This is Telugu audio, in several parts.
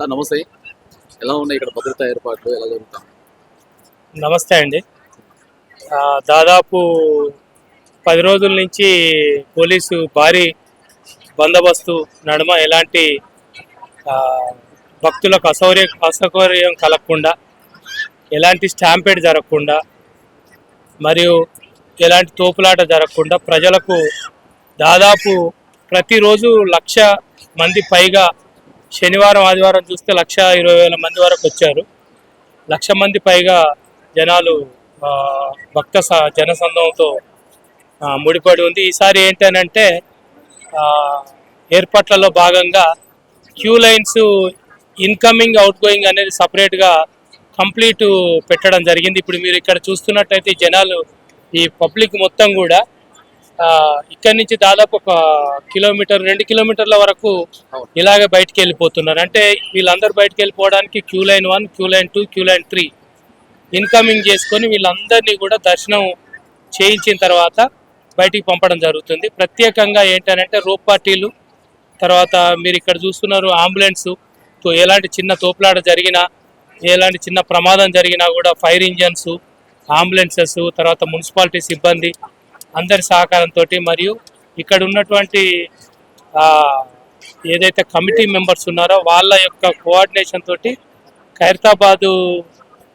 సార్ నమస్తే. ఎలా ఉన్నాయి ఇక్కడ భద్రతా ఏర్పాట్లు? ఎలా జరుగుతాం నమస్తే అండి. దాదాపు పది రోజుల నుంచి పోలీసు భారీ బందోబస్తు నడుమ ఎలాంటి భక్తులకు అసౌర్య అసౌకర్యం కలగకుండా ఎలాంటి స్టాంపేడ్ జరగకుండా మరియు ఎలాంటి తోపులాట జరగకుండా ప్రజలకు దాదాపు ప్రతిరోజు లక్ష మంది పైగా శనివారం ఆదివారం చూస్తే లక్ష ఇరవై వేల మంది వరకు వచ్చారు. లక్ష మంది పైగా జనాలు భక్త స- జనసందంతో ముడిపడి ఉంది. ఈసారి ఏంటనంటే ఏర్పాట్లలో భాగంగా queue lines incoming outgoing అనేది సపరేట్గా కంప్లీట్ పెట్టడం జరిగింది. ఇప్పుడు మీరు ఇక్కడ చూస్తున్నట్టయితే జనాలు ఈ పబ్లిక్ మొత్తం కూడా ఇక్కడి నుంచి దాదాపు ఒక కిలోమీటర్ రెండు కిలోమీటర్ల వరకు ఇలాగే బయటికి వెళ్ళిపోతున్నారు అంటే వీళ్ళందరూ బయటికి వెళ్ళిపోవడానికి queue line one queue line two queue line three incoming చేసుకొని వీళ్ళందరినీ కూడా దర్శనం చేయించిన తర్వాత బయటికి పంపడం జరుగుతుంది. ప్రత్యేకంగా ఏంటంటే రోప్ పార్టీలు తర్వాత మీరు ఇక్కడ చూస్తున్నారు అంబులెన్స్ ఎలాంటి చిన్న తోపులాట జరిగినా ఎలాంటి చిన్న ప్రమాదం జరిగినా కూడా ఫైర్ ఇంజన్స్ అంబులెన్సెస్ తర్వాత మున్సిపాలిటీ సిబ్బంది అందరి సహకారంతో మరియు ఇక్కడ ఉన్నటువంటి ఏదైతే కమిటీ మెంబర్స్ ఉన్నారో వాళ్ళ యొక్క కోఆర్డినేషన్ తోటి ఖైరతాబాదు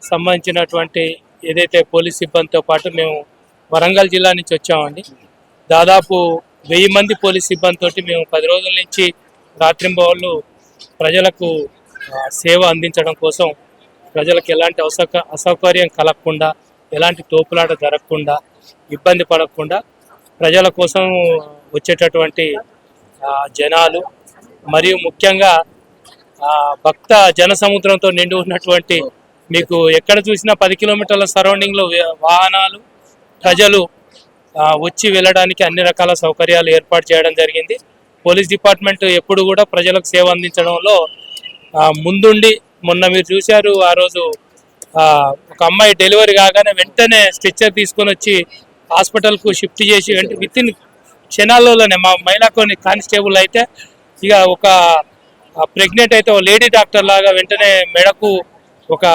సంబంధించినటువంటి ఏదైతే పోలీస్ సిబ్బందితో పాటు మేము వరంగల్ జిల్లా నుంచి వచ్చామండి. దాదాపు వెయ్యి మంది పోలీస్ సిబ్బందితోటి మేము పది రోజుల నుంచి రాత్రింబవళ్ళు ప్రజలకు సేవ అందించడం కోసం ప్రజలకు ఎలాంటి అసౌక అసౌకర్యం కలగకుండా ఎలాంటి తోపులాట జరగకుండా ఇబ్బంది పడకుండా ప్రజల కోసం వచ్చేటటువంటి జనాలు మరియు ముఖ్యంగా భక్త జన సముద్రంతో నిండి ఉన్నటువంటి మీకు ఎక్కడ చూసినా పది కిలోమీటర్ల సరౌండింగ్లో వాహనాలు ప్రజలు వచ్చి వెళ్ళడానికి అన్ని రకాల సౌకర్యాలు ఏర్పాటు చేయడం జరిగింది. పోలీస్ డిపార్ట్మెంట్ ఎప్పుడు కూడా ప్రజలకు సేవ అందించడంలో ముందుండి మొన్న మీరు చూశారు ఆ రోజు ఒక అమ్మాయి డెలివరీ కాగానే వెంటనే స్ట్రెచ్చర్ తీసుకొని వచ్చి హాస్పిటల్కు షిఫ్ట్ చేసి వెంట విత్ ఇన్ క్షణాల్లోనే మా మహిళా కానిస్టేబుల్ అయితే ఇక ఒక ప్రెగ్నెంట్ అయితే ఒక లేడీ డాక్టర్ లాగా వెంటనే మెడకు ఒక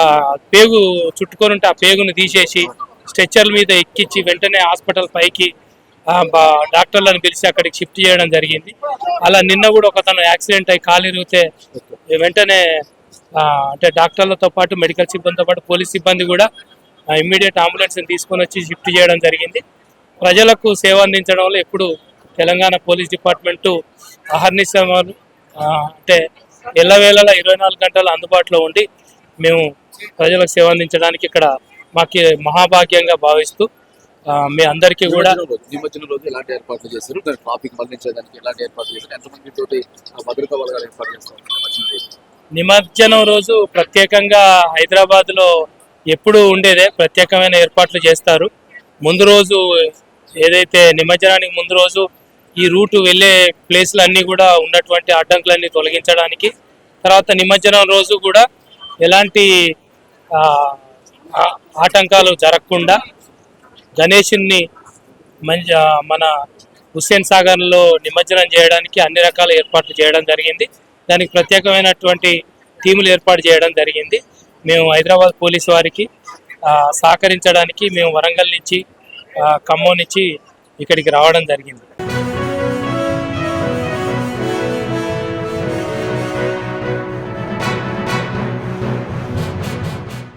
పేగు చుట్టుకొని ఉంటే ఆ పేగును తీసేసి స్ట్రెచ్చర్ మీద ఎక్కించి వెంటనే హాస్పిటల్ పైకి డాక్టర్లను పిలిచి అక్కడికి షిఫ్ట్ చేయడం జరిగింది. అలా నిన్న కూడా ఒక తను యాక్సిడెంట్ అయి కాలిరిగితే వెంటనే అంటే డాక్టర్లతో పాటు మెడికల్ సిబ్బందితో పాటు పోలీస్ సిబ్బంది కూడా ఇమ్మీడియట్ అంబులెన్స్ తీసుకొని వచ్చి షిఫ్ట్ చేయడం జరిగింది. ప్రజలకు సేవ అందించడంలో ఎప్పుడు తెలంగాణ పోలీస్ డిపార్ట్మెంటు అహర్నిశమాలు ఆ, అంటే ఎల్లవేళలా ఇరవై నాలుగు గంటలు అందుబాటులో ఉండి మేము ప్రజలకు సేవ అందించడానికి ఇక్కడ మాకు మహాభాగ్యంగా భావిస్తూ మీ అందరికీ కూడా నిమజ్జనం రోజు ఎలాంటి ఏర్పాట్లు ట్రాఫిక్ ఎలాంటి ఏర్పాట్లు ఎంతమంది తోటి ఆ, భద్రతా బలగాలు ఏర్పాటు చేస్తారు? నిమజ్జనం రోజు ప్రత్యేకంగా హైదరాబాద్లో ఎప్పుడు ఉండేదే ప్రత్యేకమైన ఏర్పాట్లు చేస్తారు. ముందు రోజు ఏదైతే నిమజ్జనానికి ముందు రోజు ఈ రూటు వెళ్ళే ప్లేస్లు అన్నీ కూడా ఉన్నటువంటి అడ్డంకులన్నీ తొలగించడానికి తర్వాత నిమజ్జనం రోజు కూడా ఎలాంటి ఆటంకాలు జరగకుండా గణేషుని మంచి మన హుస్సేన్ సాగర్లో నిమజ్జనం చేయడానికి అన్ని రకాల ఏర్పాట్లు చేయడం జరిగింది. దానికి ప్రత్యేకమైనటువంటి టీములు ఏర్పాటు చేయడం జరిగింది. మేము హైదరాబాద్ పోలీస్ వారికి సహకరించడానికి మేము వరంగల్ నుంచి ఖమ్మం నుంచి ఇక్కడికి రావడం జరిగింది.